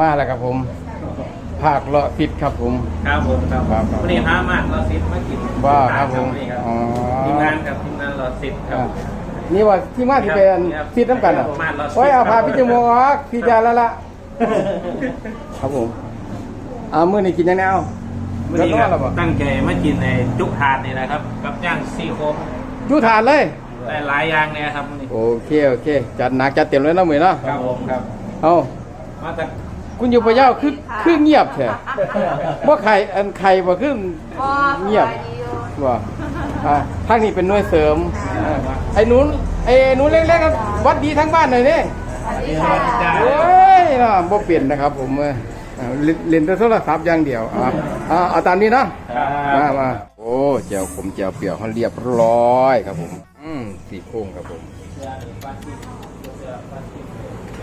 มาแล้วครับผมภาคเลาะติดครับผม ครับผมครับครับครับวันนี้พามากเราซิดมากินว่าครับผมนี่ครับอ๋อ ทีมงานครับทีมงานเราซิดครับอะนี่ว่าที่มาที่เป็นครับติดน้ำกันอะประมาณเราติดโอ้ยเอาพาพี่จมูกออกพี่จาแล้วล่ะครับผมเอามื้อนี้กินยังไงเอาวันนี้คแล้วรับบ่ตั้งใจมากินในจุกทานนี่นะครับ กับย่างซี่โครงอยู่ทานเลยได้หลายอย่างเนี่ยครับวันนี้โอเคโอเค จัดหนักจัดเต็มเลยเนาะมื้อเนาะครับผมครับเอามาจากคุ ณอยู่พะเยาคือคือเงียบแท้บ่ไข่อันไข่บ่คือพ่อเงียบว่าอ่าทางนี้เป็นหน่วยเสริมอ่าไอ้หนูไอ้หนูเล็กๆก็วัดดีทั้งบ้านเลยนี่สวัสดีค่ะจ้าโอ้ยเนาะบ่เปลี่ยนนะครับ ผมเอออ่าเล่นเล่นแต่โทรศัพท์อย่างเดียวอ่าอ่าเอาตามนี้เนาะคมารับมาโอ้เจียวผมเจียวเปรี้ยวเขาเรียบร้อยครับผม อืมสีโค้งครับผม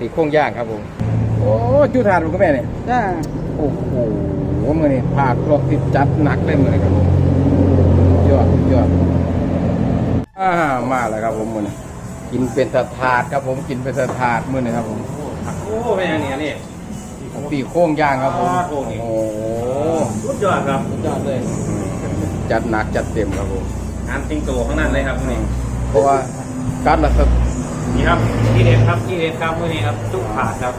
สีโค้งย่างครับผม โอ้จุทานผมก็แม่เนี่ยจ้าโอ้โหมือนี่ภาครอบติดจัดหนักเลยมือนี่ครับผมยอดยอดอ่ามาแล้วครับผมมือนี่กินเป็นสถาดครับผมกินเป็นสถาดมือนี่ครับผมโอ้เป็นอย่างนี้นี่ปีโค้งย่างครับผมโอ้โหโอ้โหสุดยอดครับสุดยอดเลย จัดหนักจัดเต็มครับผมงานติงโตข้างนั้นเลยครับวันนี้เพราะว่าการละส นี่ครับที่เด็ดครับที่เด็ดครับวันนี้ครับจุกผาดครับ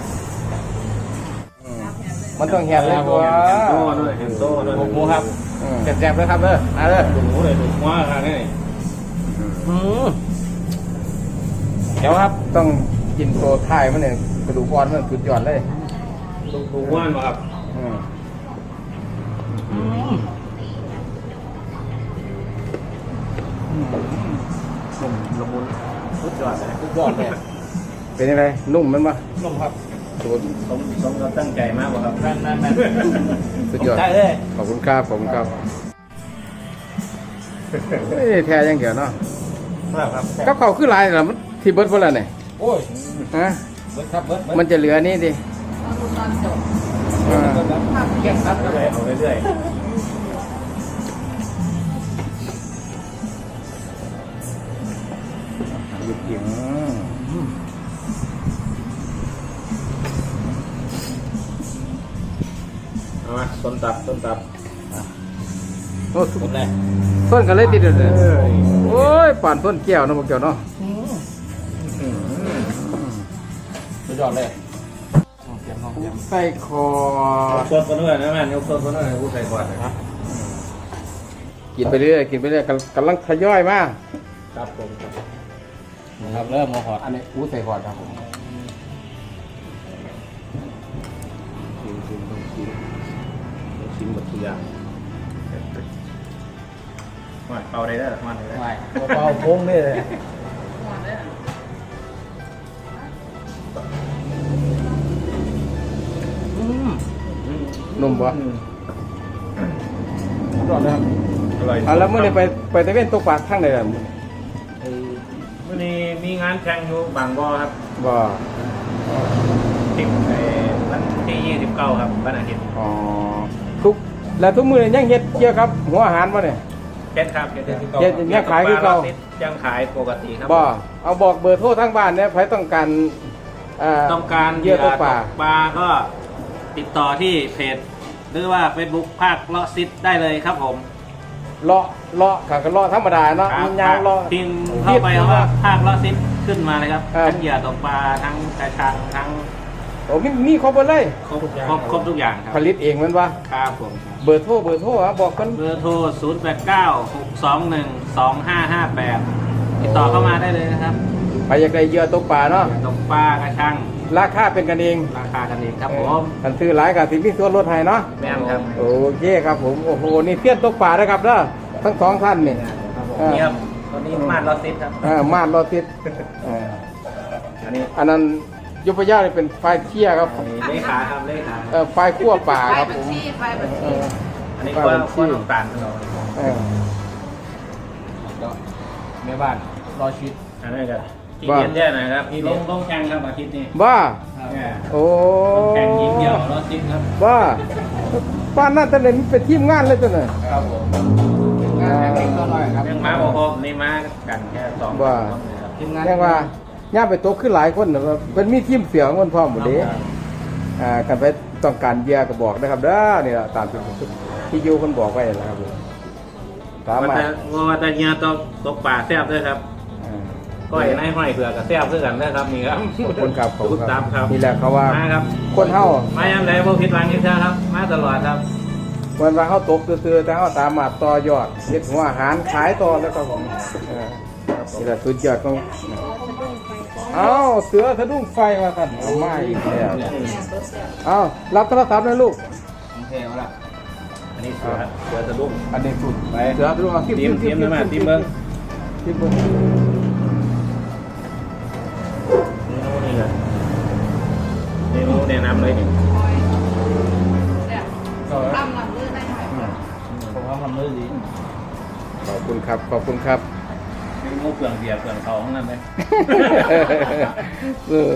มันต้องแหบเลยตัวแฮมโต้ด้วยแฮมโต้ด้วยหมูครับแซ่บๆเลยครับเด้อมาเด้อหมูเลยหมูว่าครับนี่อืมเดี๋ยวครับต้องกินโปรไทยมันเนี่ยกระดูกอ่อนมันสุดยอดเลยหมูว่านมาครับอืมนุ่มละมุน สุดยอดเลยสุดยอดเลยเป็นยังไงนุ่มมันปะนุ่มครับสูตรสมสมเราตั้งใจมากกว่าครับนั่นนั่นนั่นสุดยอดใช่เลยขอบคุณครับขอบคุณครับเอ้ยแท้อยังเดียวเนาะครับครับกับเขาวคือหลายนะมันที่เบิดเพิ่นละเนี่ยโอ้ยฮะเบิร์ดครับเบิร์ดมันจะเหลือนี่ดิอ่าเก็บครับเลยเอาเรื่อย กินอืมเอามาต้นตับต้นตับโอ้ต้นแรกต้นกันเลยติดเลยโอ้ยป่านต้นแก้วเนาะพวกเจ้าเนาะสุดยอดเลยใส่คอยกสดกันด้วยนะแม่ยกสดกันด้วยผู้ใส่ก่อนนะครับกินไปเรื่อยกินไปเรื่อยกำกำลังทยอยมาครับผม ครับเริ่มมาหอดอันนี้อู้ใส่คอร์ดครับผมชิมชิมต้องชิมต้องชิมหมดทุกอย่างมาเป่าได้ได้หรอมาได้ได้เบาโค้งนี่เลยนุ่มปะรอดนะครับอร่อยอะแล้วเมื่อนี้ไปไปตะเวนตกปลาข้างไหนล่ะวัน นี้มีงานแข่งอยู่บางบ่อครับบ่ทิปในวันที่ยี่สิบเก้าครับวันอาทิตย์อ๋อทุกแล้วทุกมื้อนี้ยังเฮ็ดเกี่ยวกับ หัวอาหารบ่เนี่ย เจ็ดครับเจ็ดที่เก้าเจ็ดยังขายคือเก่า ยังขายปกติครับ บ่เอาบอกเบอร์โทรทางบ้านเนี่ยใครต้องการเอ่อต้องการเหยื่อตกปลาปลาก็ติดต่อที่เพจ หรือว่า Facebook ภาคเลาะซิดได้เลยครับผม เลาะเลาะขาก็เลาะธรรมดาเนาะครับมันยาวเลาะพิมพ์เข้าไปว่าภาคเลาะซิดขึ้นมาเลยครับครับ ทั้งเหยื่อตกปลาทั้งกระชังทั้งโอ้มีมีครบหมดเลย ครบครบครบทุกอย่างครับผลิตเองแมันวะครับผมครับเบอร์โทรเบอร์โทรอะบอกกันเบอร์โทร 0 8 9 6 2 1 2 5 5 8 ติดต่อเข้ามาได้เลยนะครับใครอยากได้เหยื่อตกปลาเนาะตกปลากระชังราคาเป็นกันเองราคากันเองครับผมคันซื้อหลายกับสิมีส่วนลดให้เนาะ แม่นครับ โอเคครับผม โอ้โห นี่เตี้ยนตกปลานะครับเด้อ ทั้งสองท่านนี่อ่านี่ครับตอนนี้มาดลอซิดครับ เออมาดรอติดเอออันนี้อันนั้นยุพยาเนี่ยเป็นไฟเคี่ยครับอันนี้เลขาครับเลขาเออไฟคั่วป่าไฟครับบัผญมชีไฟบัญเอชีอ อันนี้ป้าก็บัญชีก็น้ำตาลของเราเออ แม่บ้านรอชิดอันนี้ก็ที่ว่าเย็นแย่หน่อยครับลงลงแข่งครับอาทิตย์นี้บ้า เนี่ยโอ้ลงแข่งยิงเดียวรอซิดครับ บ้าป้านนั่นแต่เลยมันเป็นทีมงานเลยตัวน่ะครับผม อ่ายังมาบ่ครบนี่มากันแค่สองว่าคนเลยครับทีมงานเรียกว่าย่าไปตกขึ้นหลายคนน่ะว่าเป็นมีทีมเสือของคนพร้อมหมดเลยคอ่ากันไปต้องการเหยื่อก็บอกนะครับเด้อนี่ล่ะตามที่ที่ยูคนบอกไว้นะครับผมสาว่ามาแต่รถว่าแต่เฮียตกตกป่าแซ่บด้วยครับอ่า ก้อยในห้อยเผือกกับแซ่บด้วยกันนะครับนี่ครับขอบคุณครับขอบคุณตามครับนี่แหละเขาว่า มาครับคนเฮา มายังไงพวกผิดหวังนี่ครับ มาตลอดครับ วันว่าเฮาตกซื่อๆแต่เฮาตามมาต่อยอดเฮ็ดหัวอาหารขายต่อแล้วก็ผมเออนี่แหละสุดยอดของเอ้าเสือสะดุ้งไฟมาท่านเอามาอีกแล้วเอ้ารับโทรศัพท์เลยลูก โอเคเอาละอันนี้เสือเสือสะดุ้งอันนี้สุดไปเสือสะดุ้งเอาทีมทีมนะมาทีมเบิ้งทีมเบิ้งเมนูนี่เลยเมนูแนะนำเลยนี่ ผมว่าทำมือดีขอบคุณครับ ขอบคุณครับเมนูเปลืองเบียร์เปลืองเขาของนั่นเลยเออ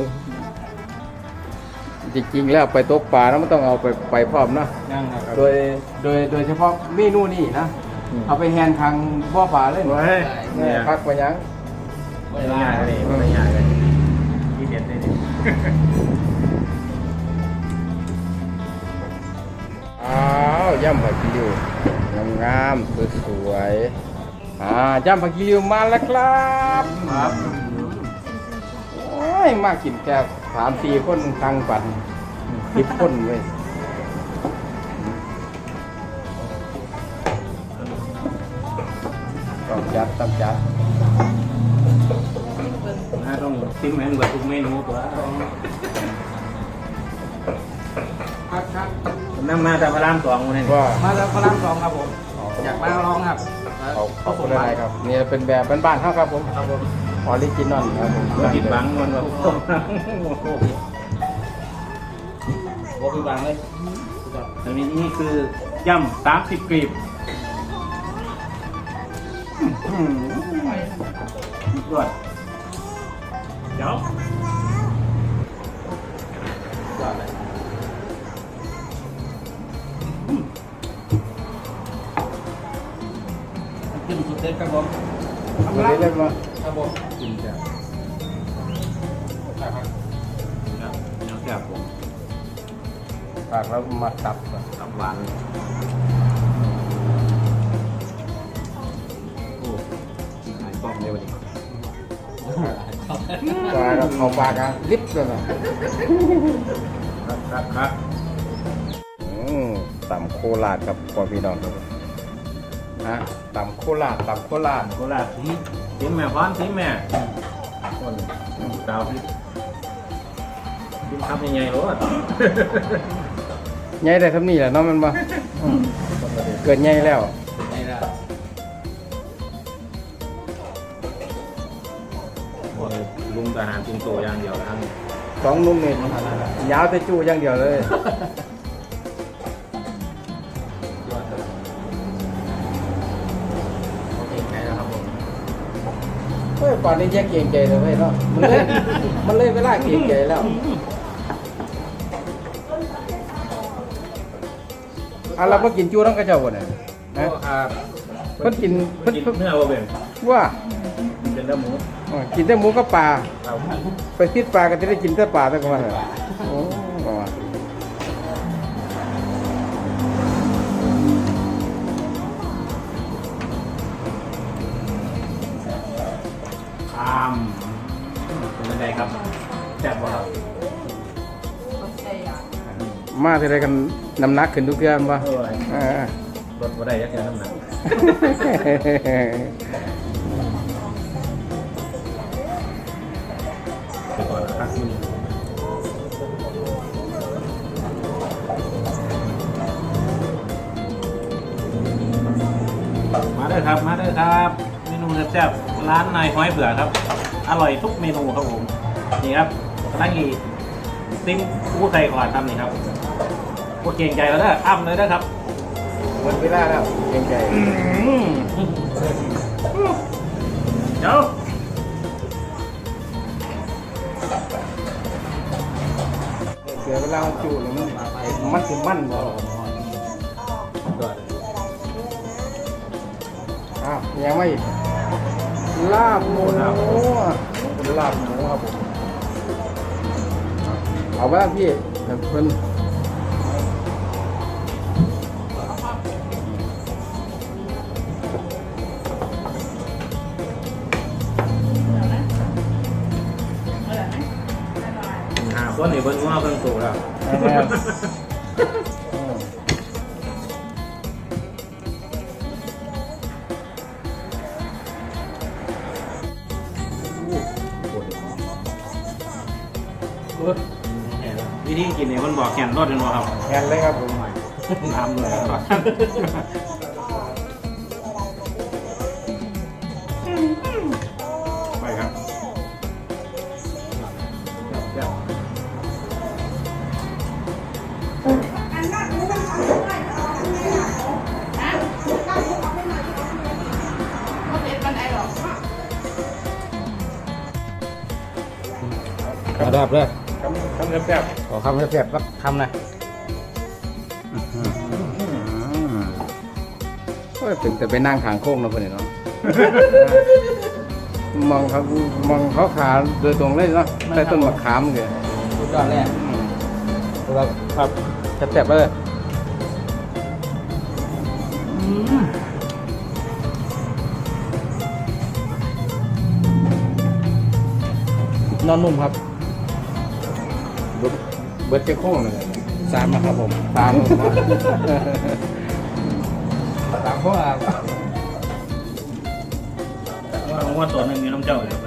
จริงๆแล้วไปตกปลาแล้วมันต้องเอาไปไปพร้อมเนาะนั่งครับโดยโดยโดยเฉพาะเมนูนี่นะอืมเอาไปแฮนทางบ่อปลาเลยโอ้ยเนี่เนี่ยยพักไปยังไม่ง่ายเลยไม่ง่ายเลยที่เด็ดเลยนี่อ้าวย่ำผักกิริว งามๆสวยๆอ่าย่ำผักกิริวมาแล้วครับครับโอ้ยมากินแค่สามสี่คนทางปั่นสิบคนเว้ยต้องจัดต้องจัดน่าต้องซิมแมนเบิร์ทุกเมนูตัวครับครับ นั่งมาแต่พระรามสองวันนี้ว่ามาแล้วพระรามสองครับผม อยากมาลองครับขอบขอบคุณอะไรครับนี่เป็นแบบบ้านๆเท่าครับผมครับผมออริจินอลครับผมก็ผิดหวังมันแบบโอ้โหโอ้คือวางเลยอันนี้นี่คือย่ำสามสิบกรีบยอดเดี๋ยวยอดเลย ครับผมทำอะไรได้บ้างครับผมกินจ้ะครับครับเดี๋ยวแซ่บผมฝากแล้วมาตับก่อนตับหวานโอ้หายกล้องเลยวันนี้ปลาเราเอาปลากระลิบเลยนะครับครับครับอืมตำโคราชครับพ่อพี่น้องครับนะ ตำโคราชตำโคราชโคราชทีทีมแม่พร้อนทีมแม่คนดาวทีทีมครับยังไงรู้อะใหญ่ได้ทำนี่แหละเนาะมันบ่อืมเกิดใหญ่แล้วนี่ละโอ้ยลุงทหารจุงโตอย่างเดียวแล้วสองนุ่มนี่ยาวแต่จู้อย่างเดียวเลย เฮ้ยป่านนี้แยกเกรงใจเลยเว้ยเนาะมันเลยมันเลยเวลาเกรงใจแล้ว อะเราก็กินจู้ต้องกระเจ้าบ่เนี่ยนะครับเพิ่นกินเพิ่เพิ่นนกินเนื้อว่าเป็นว่าเป็นเนื้อหมูอ๋อกินแต่หมูกับปลาเราไปติดปลาก็จะได้กินแต่ปลาแต่ก็มาเหรามเป็นยังไงครับแซ่บบ่ครับมาทีไรกันน้ำหนักขึ้นทุกเดือนป่ะโอ้ยอ่ารถบ่ได้ยักษ์น้ำหนักไปก่อนนะครับ มาเด้อครับมาเด้อครับ เมนูแซ่บๆร้านนายห้อยเบื่อครับ อร่อยทุกเมนูครับผมนี่ครับตั้งอีซิมผู้ใครก่อนทำนี่ครับพวกเก่งใจแล้วเด้ออ้ำเลยนะครับหมดเวลาแล้วเก่งใจอืมเดี๋ยวเสียเวลามันจูเลยมันมันถึงมันบ่อ้าวยังไม่อีก ลาบหมูลาบหมูครับผมเอาไปแล้วพี่ครับเพิ่นหาคนนี่เพิ่นว่าเพิ่นสูแล้ว กินเนี่ยเพิ่นบอกแข่นรสเป็นบ่ครับแอนเลยครับผมทำเลยครับไปครับระดับเลย คำคำแซ่บๆขอคำแซ่บๆสักคำหนะโอ้ยถึงแต่ไปนั่งขางโค้งเนาะเพื่อนเนาะ มองเขามองเขาขาโดยตรงเลยเนาะใต้ต้นมะขามเลยสุดยอดแรกครับครับแซ่บๆเลยนอนนุ่มครับ เบิดเบิร์ดเจ้าโค้งเลยสามนะครับผมตามผมนะตามพวกอะว่าว่าตัวหนึงมีน้ำเจ้าอยู่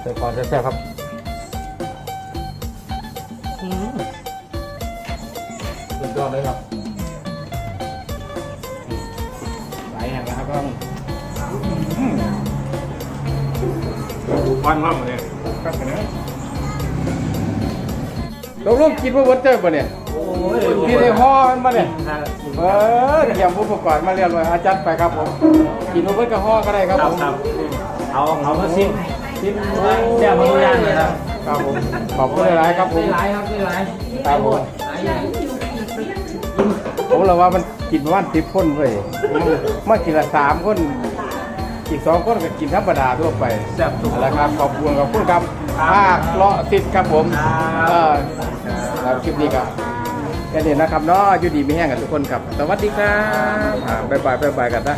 เสิร์ฟก่อนแซ่บๆครับสุดยอดเลยครับ ดูควันร่องเลยครับเนะตกลงกินว่าเวอร์เจอร์ป่ะเนี่ยโอ้ยกินในห่อมันป่ะเนี่ยเออเตรียมอุปกรณ์มาเรียบร้อยอาจารย์ไปครับผมกินว่าเวอร์กับห่อก็ได้ครับคผรับมครับเอาเอามาซิมซิมแซ่บมาทุกอย่างเลยครับครับผมขอบคุณหลายๆครับผมหลายครับไม่หลายครับผมหลายอย่างผมเลยว่ามันกินประมาณสิบคนเว้ยมากินละสามคน อีกสองคนก็กินธรรมดาทั่วไปแซ่บทุกเอาละครับขอบคุณขอบคุณครับภาคเลาะติดครับผมครับเออแล้วคลิปนี้ครับแค่นี้นะครับเนาะอยู่ดีไม่แห้งกันทุกคนครับ สวัสดีครับอ่าบ๊ายบายบ๊ายบายกันนะ